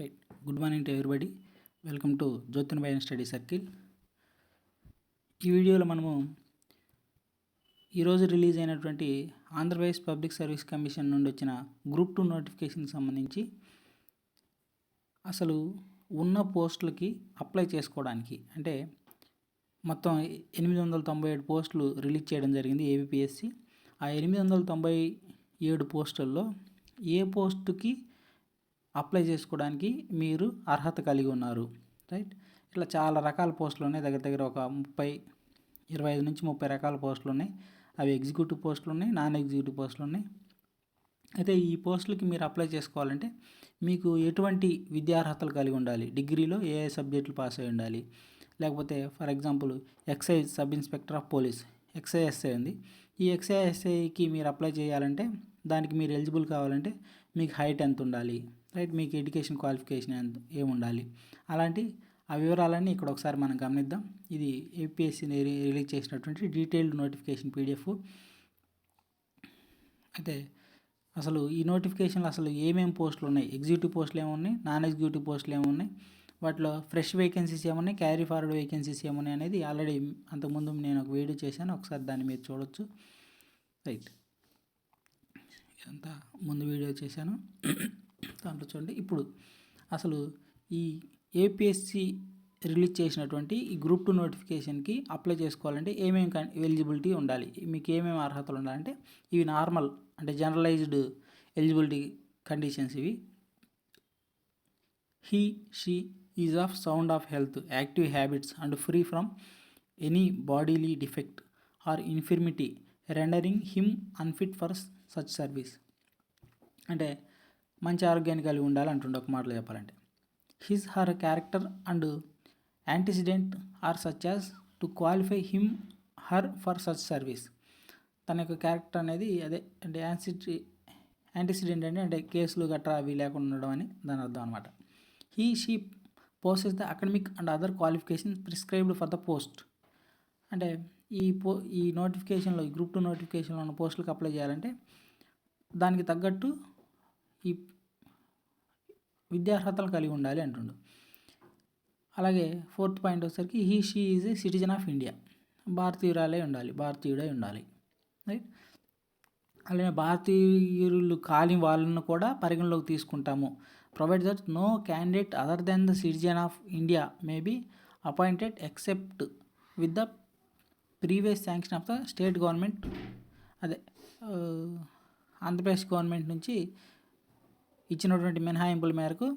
Right good morning to everybody welcome to జ్యోతిన్ బయన్ study circle ఈ వీడియోలో మనము ఈరోజు రిలీజ్ అయినటువంటి ఆంధ్రప్రదేశ్ పబ్లిక్ సర్వీస్ కమిషన్ నుండి వచ్చిన గ్రూప్ టూ నోటిఫికేషన్ సంబంధించి అసలు ఉన్న పోస్టులకి అప్లై చేసుకోవడానికి అంటే మొత్తం ఎనిమిది వందల తొంభై ఏడు పోస్టులు రిలీజ్ చేయడం జరిగింది ఏబిపిఎస్సి ఆ ఎనిమిది వందల తొంభై ఏడు పోస్టుల్లో ఏ పోస్టుకి అప్లై చేసుకోవడానికి మీరు అర్హత కలిగి ఉన్నారు రైట్ ఇట్లా చాలా రకాల పోస్టులు ఉన్నాయి దగ్గర దగ్గర ఒక ముప్పై ఇరవై ఐదు నుంచి ముప్పై రకాల పోస్టులు ఉన్నాయి అవి ఎగ్జిక్యూటివ్ పోస్టులు ఉన్నాయి నాన్ ఎగ్జిక్యూటివ్ పోస్టులు ఉన్నాయి అయితే ఈ పోస్టులకి మీరు అప్లై చేసుకోవాలంటే మీకు ఎటువంటి విద్యార్హతలు కలిగి ఉండాలి డిగ్రీలో ఏ ఏ సబ్జెక్టులు పాస్ అయి ఉండాలి లేకపోతే for example excise sub inspector of police excise SI ఉంది ఈ ఎక్సైఎస్ఐకి మీరు అప్లై చేయాలంటే దానికి మీరు ఎలిజిబుల్ కావాలంటే మీకు హైట్ ఎంత ఉండాలి రైట్ మీకు ఎడ్యుకేషన్ క్వాలిఫికేషన్ ఏముండాలి అలాంటి ఆ వివరాలన్నీ ఇక్కడ ఒకసారి మనం గమనిద్దాం ఇది ఏపీఎస్సీ రిలీజ్ చేసినటువంటి డీటెయిల్డ్ నోటిఫికేషన్ పీడిఎఫ్ అయితే అసలు ఈ నోటిఫికేషన్లు అసలు ఏమేమి పోస్టులు ఉన్నాయి ఎగ్జిక్యూటివ్ పోస్టులు ఏమున్నాయి నాన్ ఎగ్జిక్యూటివ్ పోస్టులు ఏమున్నాయి వాటిలో ఫ్రెష్ వేకెన్సీస్ ఏమున్నాయి క్యారీ ఫార్వర్డ్ వేకెన్సీస్ ఏమున్నాయి అనేది ఆల్రెడీ అంతకుముందు నేను ఒక వీడియో చేశాను ఒకసారి దాన్ని మీరు చూడొచ్చు రైట్ ఇదంతా ముందు వీడియో చేశాను దాంట్లో చూడండి ఇప్పుడు అసలు ఈ ఏపీఎస్సి రిలీజ్ చేసినటువంటి ఈ గ్రూప్ టూ నోటిఫికేషన్కి అప్లై చేసుకోవాలంటే ఏమేమి ఎలిజిబిలిటీ ఉండాలి మీకు ఏమేమి అర్హతలు ఉండాలంటే ఇవి నార్మల్ అంటే జనరలైజ్డ్ ఎలిజిబిలిటీ కండిషన్స్ ఇవి he she is of sound of health active habits and free from any bodily defect or infirmity rendering him unfit for such service అంటే మంచి ఆరోగ్యాన్ని కలిగి ఉండాలి అంటుండే ఒక మాటలో చెప్పాలంటే his her character and antecedent are such as to qualify him her for such service తన యొక్క క్యారెక్టర్ అనేది అదే అంటే యాన్సిటీ యాంటిసిడెంట్ అంటే అంటే కేసులు గట్రా అవి లేకుండా ఉండడం అని దాని అర్థం అనమాట he she possess the academic and other qualification prescribed for the post అంటే ఈ పో ఈ నోటిఫికేషన్లో ఈ గ్రూప్ టూ నోటిఫికేషన్లో ఉన్న పోస్టులకు అప్లై చేయాలంటే దానికి తగ్గట్టు ఈ విద్యార్హతలు కలిగి ఉండాలి అంటుండు అలాగే ఫోర్త్ పాయింట్ వచ్చేసరికి he she is a citizen of India భారతీయురాలే ఉండాలి భారతీయుడే ఉండాలి రైట్ అలాగే భారతీయులు కాని వాళ్ళను కూడా పరిగణలోకి తీసుకుంటాము provide that no candidate other than the citizen of India may be appointed except with the previous sanction of the state government అదే ఆంధ్రప్రదేశ్ గవర్నమెంట్ నుంచి ఇచ్చినటువంటి మినహాయింపుల మేరకు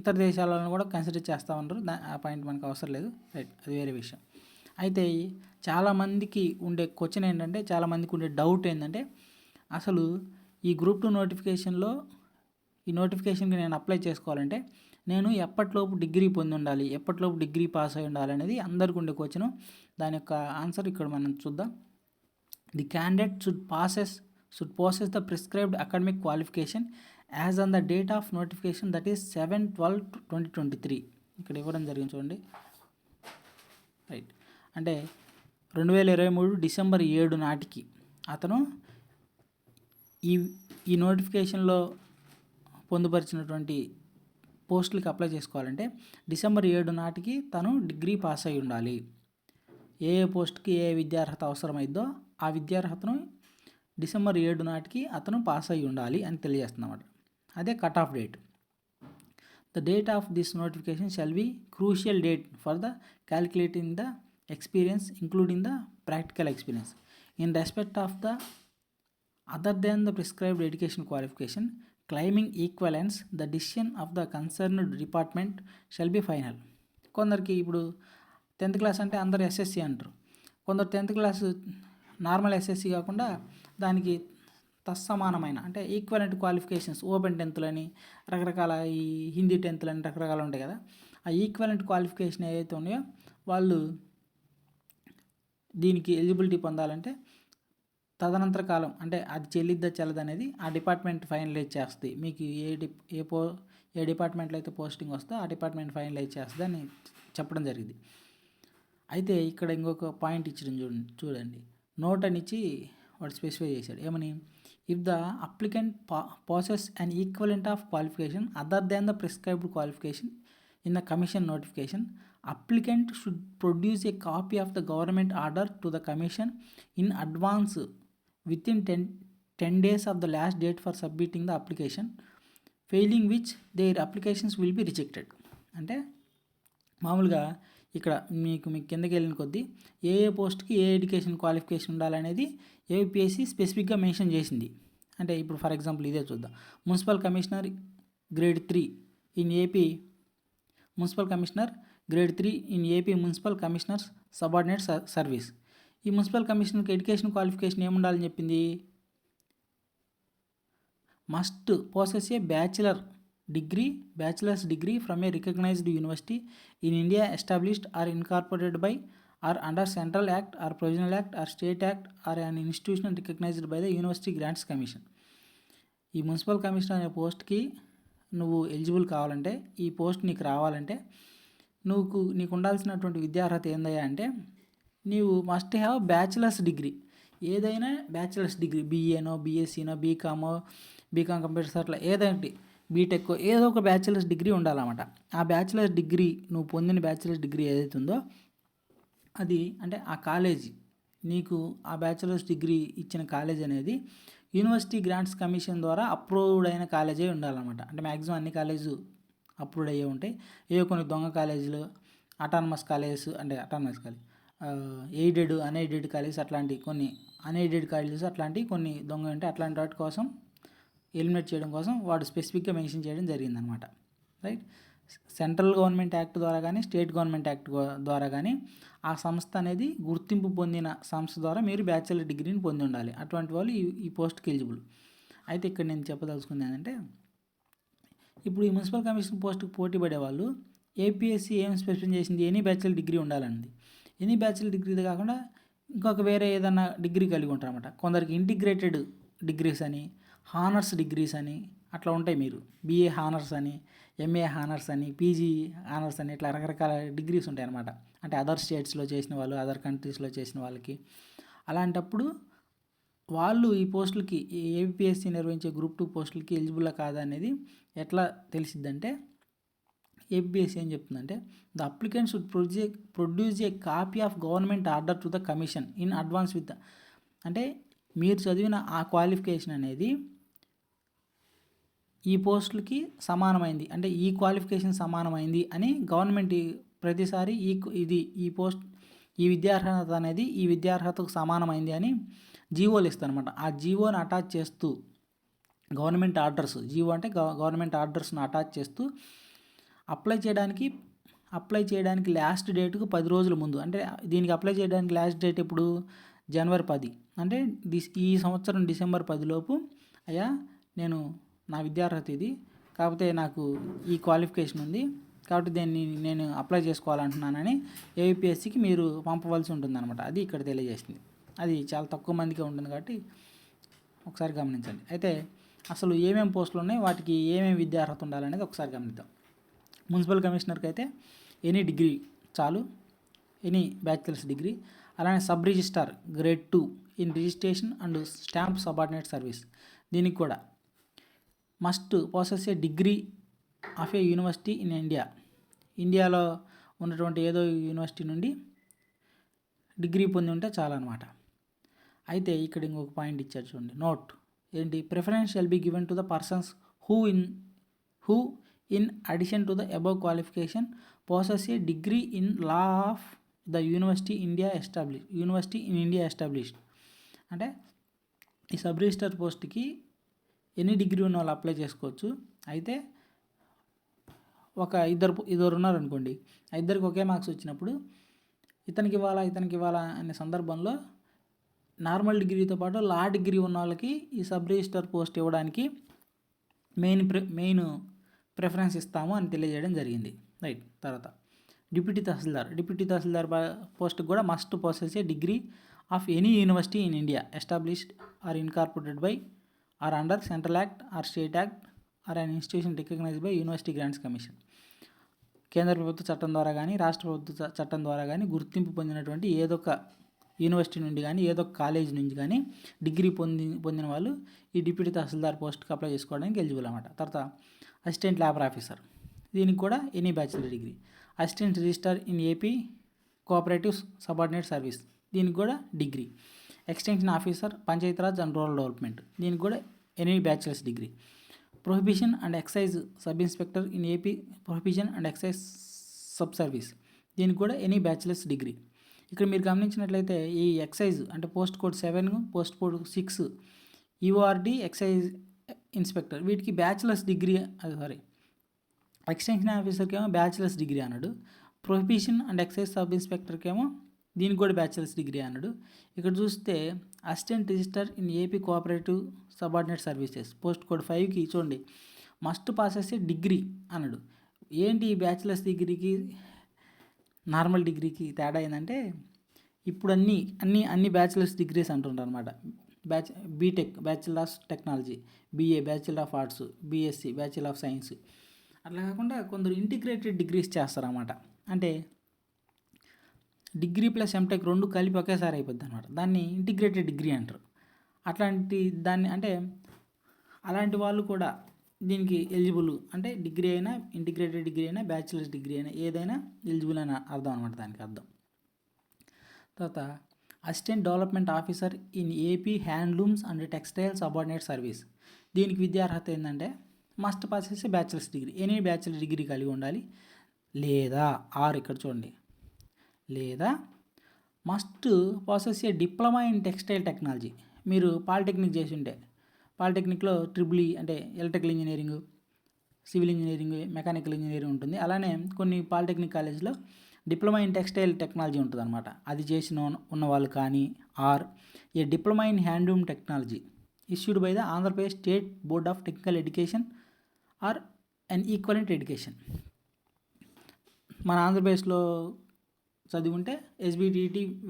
ఇతర దేశాలను కూడా కన్సిడర్ చేస్తూ ఉండరు దా ఆ పాయింట్ మనకు అవసరం లేదు రైట్ అది వేరే విషయం అయితే చాలామందికి ఉండే క్వశ్చన్ ఏంటంటే చాలామందికి ఉండే డౌట్ ఏంటంటే అసలు ఈ గ్రూప్ టూ నోటిఫికేషన్లో ఈ నోటిఫికేషన్కి నేను అప్లై చేసుకోవాలంటే నేను ఎప్పటిలోపు డిగ్రీ పొంది ఉండాలి ఎప్పటిలోపు డిగ్రీ పాస్ అయి ఉండాలి అనేది అందరికీ ఉండే క్వశ్చను దాని యొక్క ఆన్సర్ ఇక్కడ మనం చూద్దాం the candidate should possess should possess the prescribed academic qualification as on the date of notification that is seven twelve twenty twenty three ఇక్కడ ఇవ్వడం జరిగింది చూడండి రైట్ అంటే రెండు వేల ఇరవై మూడు డిసెంబర్ ఏడు నాటికి అతను ఈ ఈ నోటిఫికేషన్లో పొందుపరిచినటువంటి పోస్టులకి అప్లై చేసుకోవాలంటే డిసెంబర్ ఏడు నాటికి తను డిగ్రీ పాస్ అయి ఉండాలి ఏ ఏ పోస్ట్కి ఏ విద్యార్హత అవసరమైద్దో ఆ విద్యార్హతను డిసెంబర్ ఏడు నాటికి అతను పాస్ అయి ఉండాలి అని తెలియజేస్తున్నమాట అదే cut off date the date of this notification shall be crucial date for the calculating the experience including the practical experience in respect of the other than the prescribed education qualification claiming equivalence the decision of the concerned department shall be final కొందరికి ఇప్పుడు tenth class అంటే అందరు SSC అంటారు కొందరు tenth class normal SSC కాకుండా దానికి తత్సమానమైన అంటే equivalent qualifications open టెన్త్లని రకరకాల ఈ హిందీ టెన్త్లని రకరకాలు ఉంటాయి కదా ఆ ఈక్వలెంట్ క్వాలిఫికేషన్ ఏదైతే ఉన్నాయో వాళ్ళు దీనికి ఎలిజిబిలిటీ పొందాలంటే తదనంతర కాలం అంటే అది చెల్లిద్దా అనేది ఆ డిపార్ట్మెంట్ ఫైనలైజ్ చేస్తుంది మీకు ఏ డి ఏ పో ఏ డిపార్ట్మెంట్లో అయితే పోస్టింగ్ వస్తే ఆ డిపార్ట్మెంట్ ఫైనలైజ్ చేస్తుంది అని చెప్పడం జరిగింది అయితే ఇక్కడ ఇంకొక పాయింట్ ఇచ్చిన చూడండి చూడండి నోట్ అనిచ్చి వాడు స్పెసిఫై చేశాడు ఏమని ఇఫ్ ద అప్లికెంట్ పా process and equivalent of qualification other than the prescribed qualification in the commission notification applicant should produce a copy of the government order to the commission in advance within ten ten days of the last date for submitting the application failing which their applications will be rejected అంటే మామూలుగా ఇక్కడ మీకు మీకు కిందకి వెళ్ళిన కొద్దీ ఏ ఏ పోస్ట్కి ఏ ఎడ్యుకేషన్ క్వాలిఫికేషన్ ఉండాలనేది ఏపీఎస్సీ స్పెసిఫిక్గా మెన్షన్ చేసింది అంటే ఇప్పుడు ఫర్ ఎగ్జాంపుల్ ఇదే చూద్దాం municipal commissioner grade three in AP municipal commissioner grade three in AP municipal commissioners subordinate service ఈ మున్సిపల్ కమిషనర్కి ఎడ్యుకేషన్ క్వాలిఫికేషన్ ఏముండాలని చెప్పింది must possess a bachelor degree bachelors degree from a recognised university in India established or incorporated by or under central act or provincial act or state act or and institution recognised by the university grants commission ఈ municipal commission అనే పోస్ట్కి నువ్వు eligible కావాలంటే ఈ post నీకు రావాలంటే నువ్వు నీకు ఉండాల్సినటువంటి విద్యార్హత ఏందయ్యా అంటే నీవు మస్ట్ హ్యావ్ బ్యాచిలర్స్ డిగ్రీ ఏదైనా బ్యాచిలర్స్ డిగ్రీ బీఏనో బీఎస్సీనో బీకామో బీకామ్ కంప్యూటర్స్ అట్లా ఏదైనా బీటెక్ ఏదో ఒక బ్యాచిలర్స్ డిగ్రీ ఉండాలన్నమాట ఆ బ్యాచిలర్స్ డిగ్రీ నువ్వు పొందిన బ్యాచిలర్స్ డిగ్రీ ఏదైతే ఉందో అది అంటే ఆ కాలేజీ నీకు ఆ బ్యాచిలర్స్ డిగ్రీ ఇచ్చిన కాలేజ్ అనేది యూనివర్సిటీ గ్రాంట్స్ కమిషన్ ద్వారా అప్రూవ్డ్ అయిన కాలేజే ఉండాలన్నమాట అంటే మ్యాక్సిమం అన్ని కాలేజు అప్రూవ్డ్ అయ్యే ఉంటాయి ఏవో కొన్ని దొంగ కాలేజీలు అటానమస్ కాలేజెస్ అంటే autonomous college aided unaided colleges అట్లాంటి కొన్ని అన్ఎయిడెడ్ కాలేజెస్ అట్లాంటి కొన్ని దొంగ అంటే అట్లాంటి వాటి కోసం ఎలిమినేట్ చేయడం కోసం వాడు స్పెసిఫిక్గా మెన్షన్ చేయడం జరిగిందనమాట రైట్ సెంట్రల్ గవర్నమెంట్ యాక్ట్ ద్వారా కానీ స్టేట్ గవర్నమెంట్ యాక్ట్ ద్వారా కానీ ఆ సంస్థ అనేది గుర్తింపు పొందిన సంస్థ ద్వారా మీరు బ్యాచిలర్ డిగ్రీని పొంది ఉండాలి అటువంటి వాళ్ళు ఈ ఈ పోస్ట్కి ఎలిజిబుల్ అయితే ఇక్కడ నేను చెప్పదలుచుకుంది ఏంటంటే ఇప్పుడు ఈ మున్సిపల్ కమిషన్ పోస్ట్కి పోటీ పడే వాళ్ళు ఏపీఎస్సీ ఏం స్పెసిఫై చేసింది ఎనీ బ్యాచిలర్ డిగ్రీ ఉండాలన్నది ఎనీ బ్యాచిలర్ డిగ్రీది కాకుండా ఇంకొక వేరే ఏదైనా డిగ్రీ కలిగి ఉంటారన్నమాట కొందరికి ఇంటిగ్రేటెడ్ డిగ్రీస్ అని హానర్స్ డిగ్రీస్ అని అట్లా ఉంటాయి మీరు బీఏ హానర్స్ అని ఎంఏ హానర్స్ అని పీజీ హానర్స్ అని ఇట్లా రకరకాల డిగ్రీస్ ఉంటాయి అన్నమాట అంటే అదర్ స్టేట్స్లో చేసిన వాళ్ళు అదర్ కంట్రీస్లో చేసిన వాళ్ళకి అలాంటప్పుడు వాళ్ళు ఈ పోస్టులకి ఏపీఎస్సీ నిర్వహించే గ్రూప్ టూ పోస్టులకి ఎలిజిబుల్ కాదా అనేది ఎట్లా తెలిసిద్దంటే ఏపీఎస్సీ ఏం చెప్తుందంటే the applicant should ప్రొడ్యూ produce a copy of government order to the commission in advance with అంటే మీరు చదివిన ఆ క్వాలిఫికేషన్ అనేది ఈ పోస్టులకి సమానమైంది అంటే ఈ క్వాలిఫికేషన్ సమానమైంది అని గవర్నమెంట్ ప్రతిసారి ఈ ఇది ఈ పోస్ట్ ఈ విద్యార్హత అనేది ఈ విద్యార్హతకు సమానమైంది అని జీవోలు అనమాట ఆ జీవోని అటాచ్ చేస్తూ గవర్నమెంట్ ఆర్డర్స్ జీవో అంటే గవర్నమెంట్ ఆర్డర్స్ని అటాచ్ చేస్తూ అప్లై చేయడానికి అప్లై చేయడానికి లాస్ట్ డేట్కు పది రోజుల ముందు అంటే దీనికి అప్లై చేయడానికి లాస్ట్ డేట్ ఎప్పుడు జనవరి పది అంటే ఈ సంవత్సరం డిసెంబర్ పదిలోపు అయ్యా నేను నా విద్యార్హత ఇది కాకపోతే నాకు ఈ క్వాలిఫికేషన్ ఉంది కాబట్టి దీన్ని నేను అప్లై చేసుకోవాలంటున్నానని ఏపీఎస్సికి మీరు పంపవలసి ఉంటుందన్నమాట అది ఇక్కడ తెలియజేసింది అది చాలా తక్కువ మందికి ఉంటుంది కాబట్టి ఒకసారి గమనించండి అయితే అసలు ఏమేమి పోస్టులు ఉన్నాయి వాటికి ఏమేమి విద్యార్హత ఉండాలనేది ఒకసారి గమనిద్దాం మున్సిపల్ కమిషనర్కి అయితే ఎనీ డిగ్రీ చాలు ఎనీ బ్యాచిలర్స్ డిగ్రీ అలానే sub registrar grade two in registration and stamp subordinate service దీనికి కూడా must possess a degree of a university in India ఇండియాలో ఉన్నటువంటి ఏదో యూనివర్సిటీ నుండి డిగ్రీ పొంది ఉంటే చాలా అనమాట అయితే ఇక్కడ ఇంకొక పాయింట్ ఇచ్చారు చూడండి నోట్ ఏంటి preference shall be given to the persons who in who in addition to the above qualification possess a degree in law of the university India establish university in India established అంటే ఈ sub register పోస్ట్కి any degree ఉన్న వాళ్ళు apply చేసుకోవచ్చు అయితే ఒక ఇద్దరు ఇద్దరు ఉన్నారనుకోండి ఆ ఇద్దరికి ఒకే మార్క్స్ వచ్చినప్పుడు ఇతనికి ఇవ్వాలా ఇతనికి ఇవ్వాలా అనే సందర్భంలో నార్మల్ డిగ్రీతో పాటు లా డిగ్రీ ఉన్న వాళ్ళకి ఈ సబ్ రిజిస్టర్ పోస్ట్ ఇవ్వడానికి మెయిన్ ప్రి మెయిన్ ప్రిఫరెన్స్ ఇస్తాము అని తెలియజేయడం జరిగింది రైట్ తర్వాత డిప్యూటీ తహసీల్దార్ డిప్యూటీ తహసీల్దార్ పోస్ట్కి కూడా must possess a degree of any university in India established or incorporated by or under central act or state act or and institution recognise by university grants commission కేంద్ర ప్రభుత్వ చట్టం ద్వారా కానీ రాష్ట్ర ప్రభుత్వ చట్టం ద్వారా కానీ గుర్తింపు పొందినటువంటి ఏదో ఒక యూనివర్సిటీ నుండి కానీ ఏదో ఒక కాలేజ్ నుంచి కానీ డిగ్రీ పొంది పొందిన వాళ్ళు ఈ డిప్యూటీ తహసీల్దార్ పోస్ట్కి అప్లై చేసుకోవడానికి ఎలిజిబుల్ అనమాట తర్వాత అసిస్టెంట్ ల్యాబర్ ఆఫీసర్ దీనికి కూడా any bachelor degree assistant register in AP cooperative subordinate service దీనికి కూడా degree extension officer Panchayati Raj and rural development దీనికి కూడా ఎనిమిది bachelors degree prohibition and excise sub inspector in AP prohibition and excise sub service దీనికి కూడా any bachelors degree ఇక్కడ మీరు గమనించినట్లయితే ఈ ఎక్సైజ్ అంటే post code seven post code six URD excise inspector వీటికి బ్యాచిలర్స్ డిగ్రీ సారీ ఎక్స్టెన్షన్ ఆఫీసర్కి ఏమో బ్యాచిలర్స్ డిగ్రీ అన్నాడు ప్రొహిబిషన్ అండ్ ఎక్సైజ్ సబ్ ఇన్స్పెక్టర్కి ఏమో దీనికి కూడా బ్యాచిలర్స్ డిగ్రీ అన్నాడు ఇక్కడ చూస్తే assistant register in AP cooperative subordinate services post code ఫైవ్కి చూడండి మస్ట్ పాస్ పాసెస్ డిగ్రీ అన్నాడు ఏంటి ఈ బ్యాచిలర్స్ డిగ్రీకి నార్మల్ డిగ్రీకి తేడా ఏంటంటే ఇప్పుడు అన్నీ అన్ని అన్ని బ్యాచిలర్స్ డిగ్రీస్ అంటుంటారు అనమాట batch B Tech bachelor of technology BA bachelor of arts BSc bachelor of science అట్లా కాకుండా కొందరు ఇంటిగ్రేటెడ్ డిగ్రీస్ చేస్తారన్నమాట అంటే డిగ్రీ ప్లస్ ఎంటెక్ రెండు కలిపి ఒకేసారి అయిపోద్ది అనమాట దాన్ని ఇంటిగ్రేటెడ్ డిగ్రీ అంటారు అట్లాంటి దాన్ని అంటే అలాంటి వాళ్ళు కూడా దీనికి ఎలిజిబుల్ అంటే డిగ్రీ అయినా ఇంటిగ్రేటెడ్ డిగ్రీ అయినా బ్యాచిలర్స్ డిగ్రీ అయినా ఏదైనా ఎలిజిబుల్ అని అర్థం అనమాట దానికి అర్థం తర్వాత assistant development officer in AP handlooms and textiles subordinate service దీనికి విద్యార్హత ఏంటంటే మస్ట్ పాస్ చేసి bachelors degree any bachelor degree కలిగి ఉండాలి లేదా ఆరు ఇక్కడ చూడండి లేదా must process a diploma in textile technology మీరు పాలిటెక్నిక్ చేసి ఉంటే పాలిటెక్నిక్లో ట్రిబుల్ అంటే electrical engineering civil engineering mechanical engineering ఉంటుంది అలానే కొన్ని పాలిటెక్నిక్ కాలేజీలో డిప్లొమా ఇన్ టెక్స్టైల్ టెక్నాలజీ ఉంటుంది అనమాట అది చేసిన ఉన్న వాళ్ళు కానీ or a diploma in handloom technology issued by the Andhra Pradesh state board of technical education or and equivalent education మన ఆంధ్రప్రదేశ్లో చదివి ఉంటే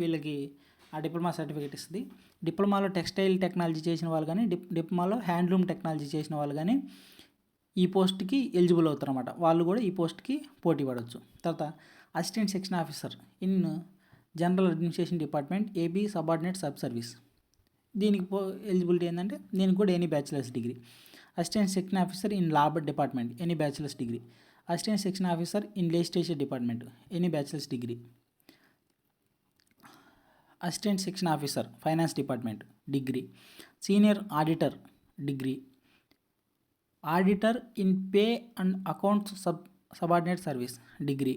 వీళ్ళకి ఆ డిప్లొమా సర్టిఫికేట్ ఇస్తుంది డిప్లొమాలో టెక్స్టైల్ టెక్నాలజీ చేసిన వాళ్ళు కానీ డిప్ డిప్లొమాలో హ్యాండ్లూమ్ టెక్నాలజీ చేసిన వాళ్ళు కానీ ఈ పోస్ట్కి ఎలిజిబుల్ అవుతారు అనమాట వాళ్ళు కూడా ఈ పోస్ట్కి పోటీ పడవచ్చు తర్వాత assistant section officer in general administration department AP subordinate sub service దీనికి పో ఎలిజిబిలిటీ ఏంటంటే దీనికి కూడా any bachelors degree assistant section officer in labour department any bachelors degree assistant section officer in legislation department any bachelors degree assistant శిక్షణ officer finance department degree senior auditor degree auditor in pay and accounts sub subordinate service degree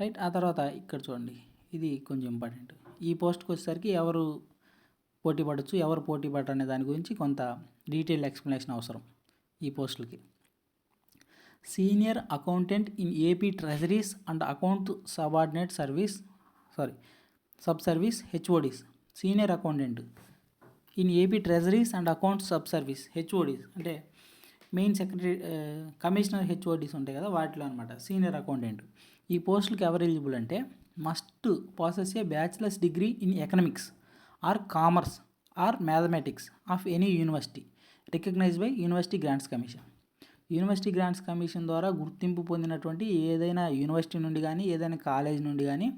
right ఆ తర్వాత ఇక్కడ చూడండి ఇది కొంచెం important ఈ పోస్ట్కి వచ్చేసరికి ఎవరు పోటీ పడవచ్చు ఎవరు పోటీ పడనే దాని గురించి కొంత డీటెయిల్ ఎక్స్ప్లెనేషన్ అవసరం ఈ పోస్టులకి senior accountant in AP treasuries and account subordinate service sorry sub service HODs senior accountant in AP treasuries and accounts sub service HODs అంటే మెయిన్ సెక్రటరీ కమిషనర్ హెచ్ఓడిస్ ఉంటాయి కదా వాటిలో అనమాట సీనియర్ అకౌంటెంట్ ఈ పోస్టులకు ఎవరు ఎలిజిబుల్ అంటే must possess a bachelors degree in economics or commerce or mathematics of any university recognise by university grants commission university grants commission ద్వారా గుర్తింపు పొందినటువంటి ఏదైనా యూనివర్సిటీ నుండి కానీ ఏదైనా కాలేజ్ నుండి కానీ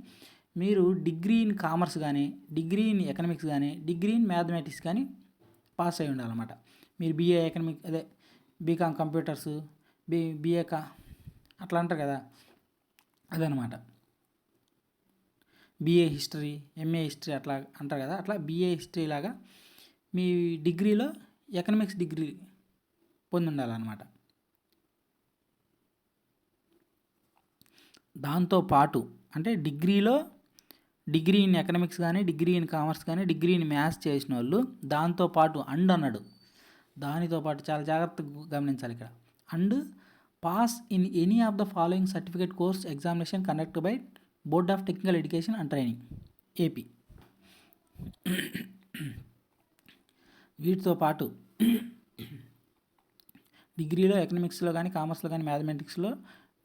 మీరు డిగ్రీ ఇన్ కామర్స్ కానీ డిగ్రీ ఇన్ ఎకనామిక్స్ కానీ డిగ్రీ ఇన్ మ్యాథమెటిక్స్ కానీ పాస్ అయి ఉండాలన్నమాట మీరు బీఏ ఎకనామిక్ అదే B Com computers B BA కా అట్లా అంటారు కదా అదనమాట బీఏ హిస్టరీ ఎంఏ హిస్టరీ అట్లా అంటారు కదా అట్లా బీఏ హిస్టరీ లాగా మీ డిగ్రీలో ఎకనామిక్స్ డిగ్రీ పొంది ఉండాలన్నమాట దాంతోపాటు అంటే డిగ్రీలో డిగ్రీ ఇన్ ఎకనామిక్స్ కానీ డిగ్రీ ఇన్ కామర్స్ కానీ డిగ్రీ ఇన్ మ్యాథ్స్ చేసిన వాళ్ళు దాంతోపాటు అండ్ అన్నాడు దానితో పాటు చాలా జాగ్రత్తగా గమనించాలి ఇక్కడ and pass in any of the following certificate course examination conduct by board of technical education and training AP వీటితో పాటు డిగ్రీలో ఎకనామిక్స్లో కానీ కామర్స్లో కానీ మ్యాథమెటిక్స్లో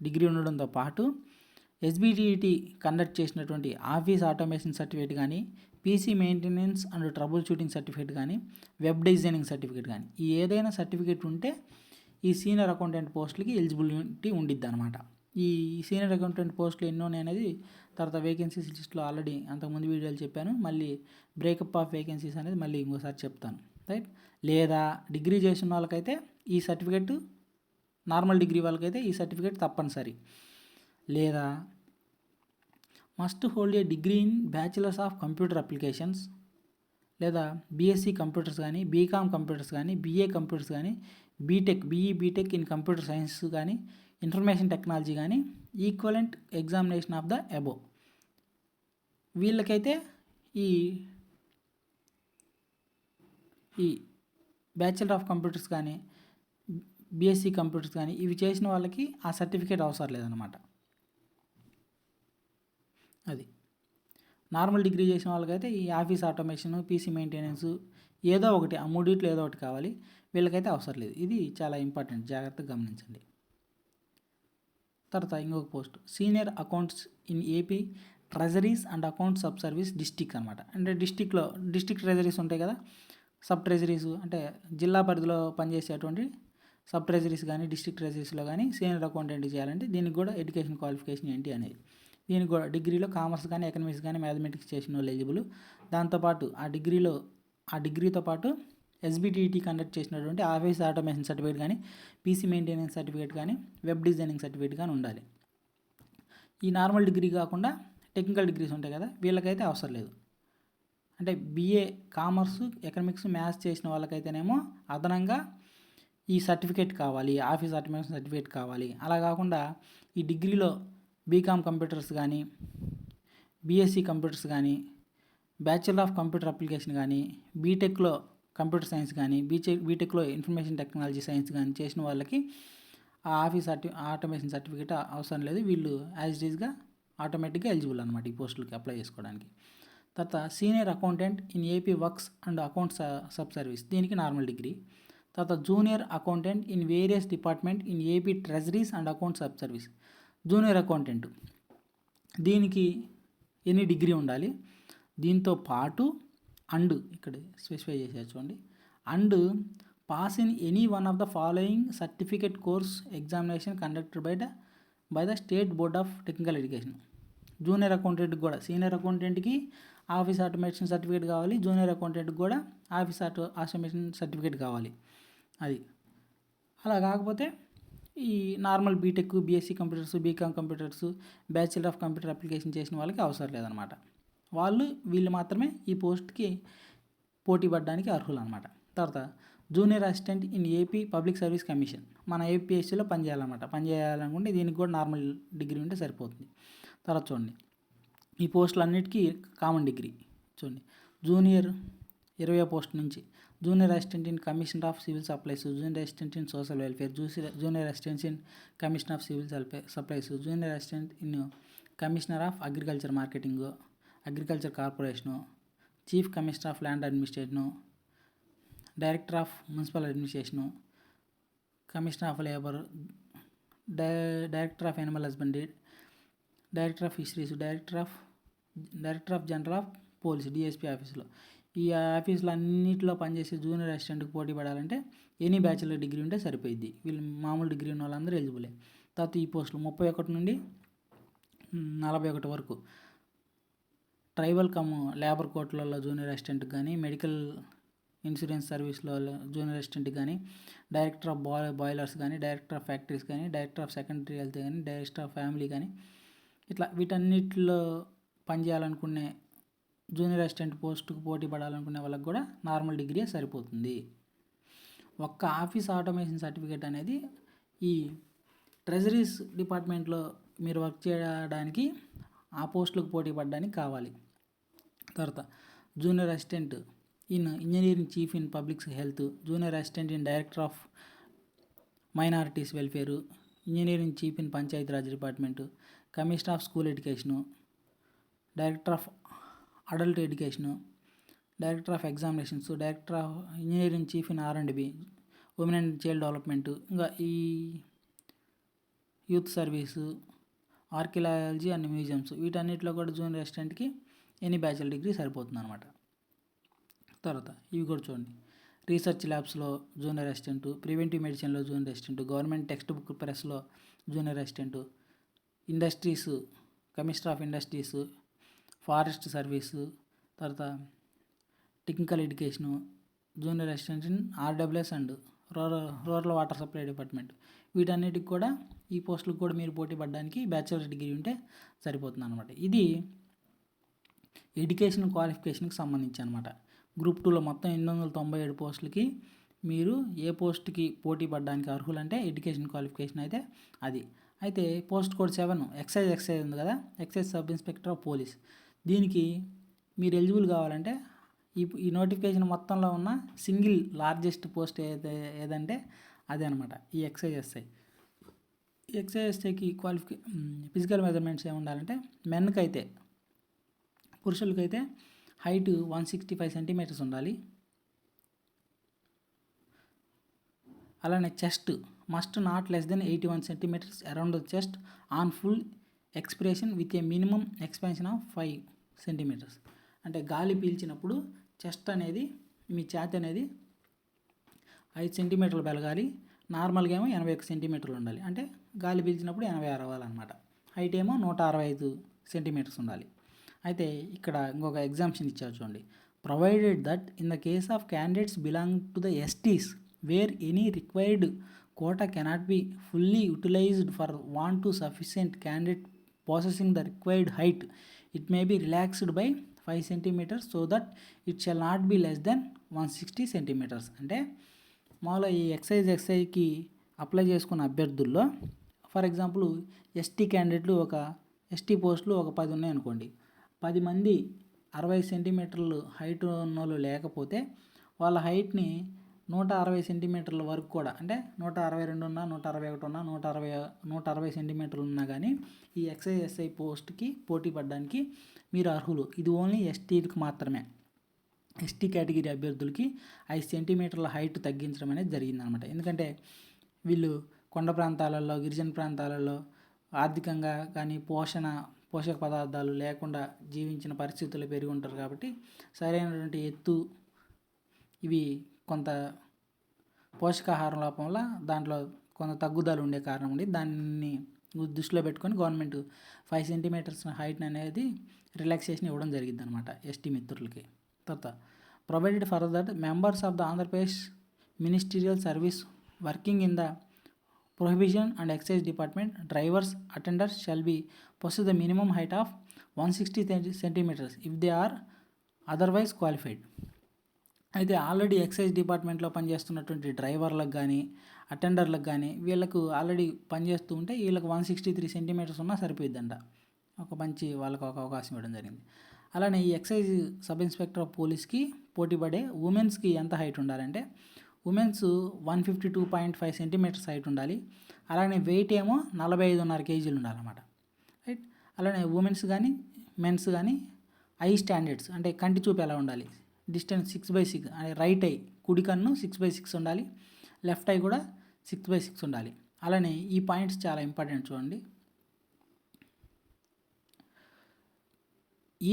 డిగ్రీ ఉండడంతో పాటు ఎస్బీటీఈటీ కండక్ట్ చేసినటువంటి ఆఫీస్ ఆటోమేషన్ సర్టిఫికేట్ కానీ PC maintenance and troubleshooting certificate కానీ వెబ్ డిజైనింగ్ సర్టిఫికేట్ కానీ ఈ ఏదైనా సర్టిఫికేట్ ఉంటే ఈ సీనియర్ అకౌంటెంట్ పోస్టులకి ఎలిజిబిలిటీ ఉండిద్ది అనమాట ఈ సీనియర్ అకౌంటెంట్ పోస్టులు ఎన్నో అనేది తర్వాత వేకెన్సీస్ లిస్ట్లో ఆల్రెడీ అంతకుముందు వీడియోలు చెప్పాను మళ్ళీ బ్రేకప్ ఆఫ్ వేకెన్సీస్ అనేది మళ్ళీ ఇంకోసారి చెప్తాను రైట్ లేదా డిగ్రీ చేసిన వాళ్ళకైతే ఈ సర్టిఫికెట్ నార్మల్ డిగ్రీ వాళ్ళకైతే ఈ సర్టిఫికేట్ తప్పనిసరి లేదా must hold a degree in bachelors of computer applications లేదా బీఎస్సీ కంప్యూటర్స్ కానీ బీకామ్ కంప్యూటర్స్ కానీ బీఏ కంప్యూటర్స్ కానీ BTech BE BTech in computer science కానీ ఇన్ఫర్మేషన్ టెక్నాలజీ కానీ equivalent examination of the above వీళ్ళకైతే ఈ ఈ బ్యాచిలర్ ఆఫ్ కంప్యూటర్స్ కానీ బీఎస్సీ కంప్యూటర్స్ కానీ ఇవి చేసిన వాళ్ళకి ఆ సర్టిఫికేట్ అవసరం లేదనమాట అది నార్మల్ డిగ్రీ చేసిన వాళ్ళకైతే ఈ ఆఫీస్ ఆటోమేషన్ పీసీ మెయింటెనెన్స్ ఏదో ఒకటి ఆ మూడిట్లో ఏదో ఒకటి కావాలి వీళ్ళకైతే అవసరం లేదు ఇది చాలా ఇంపార్టెంట్ జాగ్రత్తగా గమనించండి తర్వాత ఇంకొక post senior accounts in AP treasuries and accounts sub service district అనమాట అంటే డిస్టిక్లో డిస్టిక్ ట్రెజరీస్ ఉంటాయి కదా సబ్ ట్రెజరీస్ అంటే జిల్లా పరిధిలో పనిచేసేటువంటి సబ్ ట్రెజరీస్ కానీ డిస్టిక్ ట్రెజరీస్లో కానీ సీనియర్ అకౌంట్ ఏంటి చేయాలంటే దీనికి కూడా ఎడ్యుకేషన్ క్వాలిఫికేషన్ ఏంటి అనేది దీని కూడా డిగ్రీలో కామర్స్ కానీ ఎకనమిక్స్ కానీ మ్యాథమెటిక్స్ చేసిన వాళ్ళు ఎలిజిబుల్ దాంతోపాటు ఆ డిగ్రీలో ఆ డిగ్రీతో పాటు ఎస్బీటీఈటీ కండక్ట్ చేసినటువంటి ఆఫీస్ ఆటోమేషన్ సర్టిఫికేట్ కానీ పీసీ మెయింటెనెన్స్ సర్టిఫికేట్ కానీ వెబ్ డిజైనింగ్ సర్టిఫికేట్ కానీ ఉండాలి ఈ నార్మల్ డిగ్రీ కాకుండా టెక్నికల్ డిగ్రీస్ ఉంటాయి కదా వీళ్ళకైతే అవసరం లేదు అంటే బీఏ కామర్స్ ఎకనామిక్స్ మ్యాథ్స్ చేసిన వాళ్ళకైతేనేమో అదనంగా ఈ సర్టిఫికేట్ కావాలి ఆఫీస్ ఆటోమేషన్ సర్టిఫికేట్ కావాలి అలా కాకుండా ఈ డిగ్రీలో బీకామ్ కంప్యూటర్స్ కానీ బీఎస్సీ కంప్యూటర్స్ కానీ బ్యాచిలర్ ఆఫ్ కంప్యూటర్ అప్లికేషన్ కానీ బీటెక్లో కంప్యూటర్ సైన్స్ కానీ బీచెక్ బీటెక్లో ఇన్ఫర్మేషన్ టెక్నాలజీ సైన్స్ కానీ చేసిన వాళ్ళకి ఆ ఆఫీస్ సర్టి ఆటోమేషన్ సర్టిఫికేట్ అవసరం లేదు వీళ్ళు యాజ్ ఇట్ ఈస్గా ఆటోమేటిక్గా ఎలిజిబుల్ అనమాట ఈ పోస్టులకి అప్లై చేసుకోవడానికి తర్వాత senior accountant in AP works and accounts sub service దీనికి నార్మల్ డిగ్రీ తర్వాత junior accountant in various department in AP treasuries and account sub service junior accountant దీనికి ఎనీ డిగ్రీ ఉండాలి దీంతో పాటు అండ్ ఇక్కడ స్పెసిఫై చేసే చూడండి and pass in any one of the following certificate course examination conducted by the by the state board of technical education junior అకౌంటెంట్కి కూడా senior అకౌంటెంట్కి office automation certificate కావాలి జూనియర్ అకౌంటెంట్కి కూడా ఆఫీస్ ఆటో ఆటోమేషన్ సర్టిఫికేట్ కావాలి అది అలా కాకపోతే ఈ normal BTech BSc computers BCom computers bachelor of computer application చేసిన వాళ్ళకి అవసరం లేదనమాట వాళ్ళు వీళ్ళు మాత్రమే ఈ పోస్ట్కి పోటీ పడడానికి అర్హులు అనమాట తర్వాత junior assistant in AP public service commission మన ఏపీఎస్సీలో పనిచేయాలన్నమాట పనిచేయాలనుకుంటే దీనికి కూడా నార్మల్ డిగ్రీ ఉంటే సరిపోతుంది తర్వాత చూడండి ఈ పోస్టులన్నిటికీ కామన్ డిగ్రీ చూడండి జూనియర్ ఇరవై పోస్ట్ నుంచి Junior Assistant in Commission of Civil Supplies, Junior Assistant in Social Welfare, Junior Assistant in Commission of Civil Supplies, Junior Assistant in Commissioner of Agriculture Marketing, Agriculture Corporation, Chief Commissioner of Land Administration, Director of Municipal Administration, Commissioner of Labor, Director of Animal Husbandry, Director of Fisheries, Director of General of Police, DSP Office. ఈ ఆఫీసులు అన్నింటిలో పనిచేసే junior అసిస్టెంట్కి పోటీ పడాలంటే any bachelor degree ఉంటే సరిపోయిద్ది వీళ్ళు మామూలు డిగ్రీ ఉన్న వాళ్ళందరూ ఎలిజిబులే తర్వాత ఈ పోస్టులు ముప్పై ఒకటి నుండి నలభై ఒకటి వరకు ట్రైబల్ కమ్ లేబర్ కోర్టులలో జూనియర్ అసిస్టెంట్కి కానీ మెడికల్ ఇన్సూరెన్స్ సర్వీస్లో జూనియర్ అసిస్టెంట్ కానీ డైరెక్టర్ ఆఫ్ బాయ్ బాయిలర్స్ కానీ డైరెక్టర్ ఆఫ్ ఫ్యాక్టరీస్ కానీ డైరెక్టర్ ఆఫ్ సెకండరీ హెల్త్ కానీ డైరెక్టర్ ఆఫ్ ఫ్యామిలీ కానీ ఇట్లా వీటన్నిటిలో పనిచేయాలనుకునే జూనియర్ అసిస్టెంట్ పోస్టుకు పోటీ పడాలనుకునే వాళ్ళకి కూడా నార్మల్ డిగ్రీ సరిపోతుంది ఒక్క ఆఫీస్ ఆటోమేషన్ సర్టిఫికేట్ అనేది ఈ ట్రెజరీస్ డిపార్ట్మెంట్లో మీరు వర్క్ చేయడానికి ఆ పోస్టులకు పోటీ పడడానికి కావాలి తర్వాత junior assistant in engineering chief in public health junior assistant in director of minorities welfare engineering chief in Panchayati Raj department commissioner of school education director of adult education director of examinations director of engineering chief in R and B women and child development ఇంకా ఈ youth service archaeology and museums వీటన్నిటిలో కూడా junior అసిస్టెంట్కి any bachelor degree సరిపోతుంది అనమాట తర్వాత ఇవి కూడా చూడండి రీసెర్చ్ ల్యాబ్స్లో జూనియర్ అసిస్టెంట్ ప్రివెంటివ్ మెడిసిన్లో junior assistant government text book ప్రెస్లో junior assistant industries commissioner of industries forest service తర్వాత technical education junior assistant in RWS and rural rural water supply department వీటన్నిటికి కూడా ఈ పోస్టులకు కూడా మీరు పోటీ పడడానికి బ్యాచిలర్ డిగ్రీ ఉంటే సరిపోతుంది అనమాట ఇది ఎడ్యుకేషన్ క్వాలిఫికేషన్కి సంబంధించి అనమాట గ్రూప్ టూలో మొత్తం ఎనిమిది వందల తొంభై ఏడు పోస్టులకి మీరు ఏ పోస్ట్కి పోటీ పడడానికి అర్హులంటే ఎడ్యుకేషన్ క్వాలిఫికేషన్ అయితే అది అయితే post code seven excise excise ఉంది కదా excise sub inspector of police దీనికి మీరు ఎలిజిబుల్ కావాలంటే ఈ ఈ నోటిఫికేషన్ మొత్తంలో ఉన్న సింగిల్ లార్జెస్ట్ పోస్ట్ ఏదైతే ఏదంటే అదే అనమాట ఈ ఎక్సైజెస్ఐ ఈ ఎక్సైజెస్ఐకి క్వాలిఫికే ఫిజికల్ మెజర్మెంట్స్ ఏమి ఉండాలంటే మెన్కి అయితే పురుషులకైతే height one sixty five centimetres ఉండాలి అలానే chest must not less than eighty one centimetres around the chest on full expression with a minimum expansion of five centimetres అంటే గాలి పీల్చినప్పుడు చెస్ట్ అనేది మీ ఛాతి అనేది ఐదు సెంటీమీటర్లు పెరగాలి నార్మల్గా ఏమో ఎనభై ఒక సెంటీమీటర్లు ఉండాలి అంటే గాలి పీల్చినప్పుడు ఎనభై అరవాలన్నమాట హైట్ ఏమో నూట అరవై ఐదు సెంటీమీటర్స్ ఉండాలి అయితే ఇక్కడ ఇంకొక ఎగ్జామ్షన్ ఇచ్చారు చూడండి provided that in the case of candidates belong to the STs where any required quota cannot be fully utilized for want of sufficient candidate processing the required height it may be relaxed by five centimetres so that it shall not be less than one sixty centimetres అంటే మామూలుగా ఈ excise ఎక్సైజ్కి apply చేసుకున్న అభ్యర్థుల్లో for example ST క్యాండిడేట్లు ఒక ST పోస్టులు ఒక పది ఉన్నాయనుకోండి పది మంది అరవై సెంటీమీటర్లు హైట్ ఉన్న వాళ్ళు లేకపోతే వాళ్ళ హైట్ని నూట అరవై సెంటీమీటర్ల వరకు కూడా అంటే నూట అరవై రెండు ఉన్నా నూట అరవై ఒకటి ఉన్నా నూట అరవై నూట అరవై సెంటీమీటర్లు ఉన్నా కానీ ఈ ఎస్ఐ పోస్ట్కి పోటీ పడడానికి మీరు అర్హులు ఇది ఓన్లీ ఎస్టీలకు మాత్రమే ఎస్టీ కేటగిరీ అభ్యర్థులకి ఐదు సెంటీమీటర్ల హైట్ తగ్గించడం అనేది జరిగిందనమాట ఎందుకంటే వీళ్ళు కొండ ప్రాంతాలలో గిరిజన ప్రాంతాలలో ఆర్థికంగా కానీ పోషణ పోషక పదార్థాలు లేకుండా జీవించిన పరిస్థితులు పెరిగి ఉంటారు కాబట్టి సరైనటువంటి ఎత్తు ఇవి కొంత పోషకాహారం లోపంలో దాంట్లో కొంత తగ్గుదల ఉండే కారణం ఉండి దాన్ని దృష్టిలో పెట్టుకొని గవర్నమెంట్ ఫైవ్ సెంటీమీటర్స్ హైట్ అనేది రిలాక్సేషన్ ఇవ్వడం జరిగింది అనమాట ఎస్టీ మిత్రులకి తర్వాత provided for that members of the Andhra Pradesh ministerial service working in the prohibition and excise department drivers attenders shall be possess the minimum height of one sixty centimetres if they are otherwise qualified అయితే already excise డిపార్ట్మెంట్లో పనిచేస్తున్నటువంటి డ్రైవర్లకు కానీ అటెండర్లకు కానీ వీళ్ళకు already పనిచేస్తూ ఉంటే వీళ్ళకి వన్ సిక్స్టీ త్రీ సెంటీమీటర్స్ ఉన్నా సరిపోయిద్దంట ఒక మంచి వాళ్ళకు ఒక అవకాశం ఇవ్వడం జరిగింది అలానే ఈ ఎక్సైజ్ సబ్ ఇన్స్పెక్టర్ ఆఫ్ పోలీస్కి పోటీపడే ఉమెన్స్కి ఎంత హైట్ ఉండాలంటే women's one fifty two point five centimetres height ఉండాలి అలానే వెయిట్ ఏమో నలభై ఐదున్నర కేజీలు ఉండాలన్నమాట రైట్ అలానే ఉమెన్స్ కానీ మెన్స్ కానీ ఐ స్టాండర్డ్స్ అంటే కంటి చూపు ఎలా ఉండాలి distance six by six right eye కుడి కన్ను సిక్స్ బై సిక్స్ ఉండాలి లెఫ్ట్ ఐ కూడా సిక్స్ బై సిక్స్ ఉండాలి అలానే ఈ పాయింట్స్ చాలా ఇంపార్టెంట్ చూడండి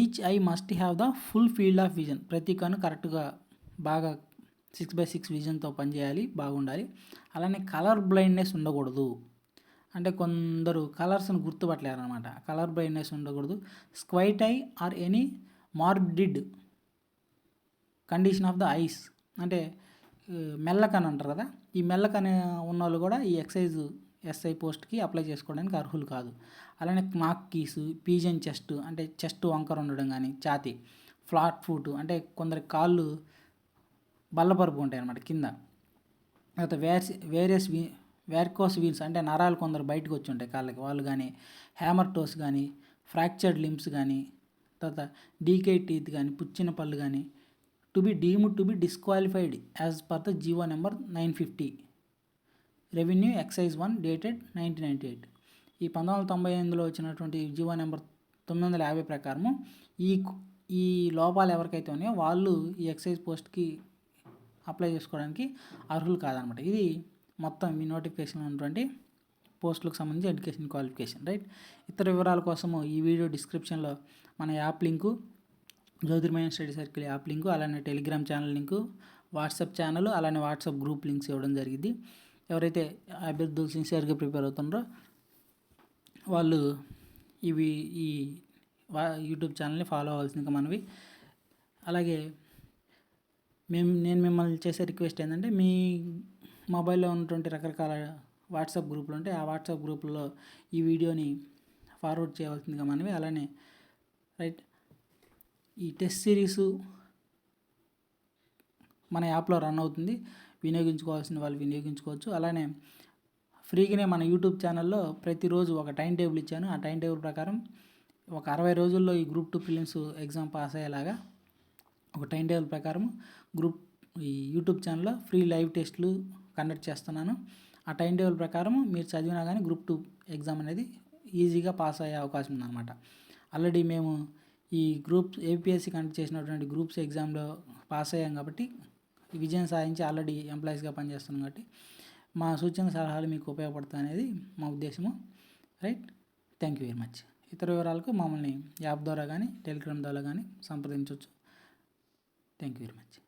each eye must have the full field of vision ప్రతి కన్ను కరెక్ట్గా బాగా సిక్స్ బై సిక్స్ విజన్తో పనిచేయాలి బాగుండాలి అలానే కలర్ బ్లైండ్నెస్ ఉండకూడదు అంటే కొందరు కలర్స్ని గుర్తుపట్టలేరు అనమాట కలర్ బ్లైండ్నెస్ ఉండకూడదు squint eye or any morbid condition of the eyes అంటే మెల్లకని అంటారు కదా ఈ మెల్లకని ఉన్న వాళ్ళు కూడా ఈ ఎక్సైజ్ ఎస్ఐ పోస్ట్కి అప్లై చేసుకోవడానికి అర్హులు కాదు అలానే క్నాక్ కీస్ పీజన్ చెస్ట్ అంటే చెస్ట్ వంకర ఉండడం కానీ ఛాతి ఫ్లాట్ ఫుట్ అంటే కొందరి కాళ్ళు బల్లపరుపు ఉంటాయి అన్నమాట కింద తర్వాత వేర్స్ వేరియస్ వీ వేర్కోస్ వీన్స్ అంటే నరాలు కొందరు బయటకు వచ్చి ఉంటాయి కాళ్ళకి వాళ్ళు కానీ హ్యామర్ టోస్ కానీ ఫ్రాక్చర్డ్ లిమ్స్ కానీ తర్వాత డీకే టీత్ కానీ పుచ్చిన పళ్ళు కానీ to be deem to be disqualified as per the GO number nine fifty revenue excise one dated nineteen ninety eight ఈ పంతొమ్మిది వందల తొంభై ఎనిమిదిలో వచ్చినటువంటి జీవో నెంబర్ తొమ్మిది వందల యాభై ప్రకారము ఈ ఈ లోపాలు ఎవరికైతే ఉన్నాయో వాళ్ళు ఈ ఎక్సైజ్ పోస్ట్కి అప్లై చేసుకోవడానికి అర్హులు కాదనమాట ఇది మొత్తం మీ నోటిఫికేషన్ ఉన్నటువంటి పోస్టులకు సంబంధించి ఎడ్యుకేషన్ క్వాలిఫికేషన్ రైట్ ఇతర వివరాల కోసము ఈ వీడియో డిస్క్రిప్షన్లో మన app link Jyothirmaya study circle app link అలానే telegram channel link whatsapp channel అలానే వాట్సాప్ గ్రూప్ లింక్స్ ఇవ్వడం జరిగింది ఎవరైతే అభ్యర్థులు సిన్సియర్గా ప్రిపేర్ అవుతున్నారో వాళ్ళు ఇవి ఈ యూట్యూబ్ ఛానల్ని ఫాలో అవ్వాల్సింది మనవి అలాగే మేము నేను మిమ్మల్ని చేసే రిక్వెస్ట్ ఏంటంటే మీ మొబైల్లో ఉన్నటువంటి రకరకాల వాట్సాప్ గ్రూపులు ఉంటాయి ఆ వాట్సాప్ గ్రూపుల్లో ఈ వీడియోని ఫార్వర్డ్ చేయవలసిందిగా మనవి అలానే రైట్ ఈ టెస్ట్ సిరీస్ మన యాప్లో రన్ అవుతుంది వినియోగించుకోవాల్సిన వాళ్ళు వినియోగించుకోవచ్చు అలానే ఫ్రీగానే మన యూట్యూబ్ ఛానల్లో ప్రతిరోజు ఒక టైం టేబుల్ ఇచ్చాను ఆ టైం టేబుల్ ప్రకారం ఒక అరవై రోజుల్లో ఈ group two prelims exam pass అయ్యేలాగా ఒక టైం టేబుల్ ప్రకారం గ్రూప్ ఈ యూట్యూబ్ ఛానల్లో ఫ్రీ లైవ్ టెస్ట్లు కండక్ట్ చేస్తున్నాను ఆ టైం టేబుల్ ప్రకారం మీరు చదివినా కానీ గ్రూప్ టూ ఎగ్జామ్ అనేది ఈజీగా పాస్ అయ్యే అవకాశం ఉందన్నమాట ఆల్రెడీ మేము ఈ గ్రూప్స్ ఏపీఎస్సీ కండక్ట్ చేసినటువంటి గ్రూప్స్ ఎగ్జామ్లో పాస్ అయ్యాం కాబట్టి విజయం సాధించి ఆల్రెడీ ఎంప్లాయీస్గా పనిచేస్తున్నాం కాబట్టి మా సూచన సలహాలు మీకు ఉపయోగపడతాయి అనేది మా ఉద్దేశము right thank you very much ఇతర వివరాలకు మమ్మల్ని యాప్ ద్వారా కానీ టెలిగ్రామ్ ద్వారా కానీ సంప్రదించవచ్చు థ్యాంక్ యూ వెరీ మచ్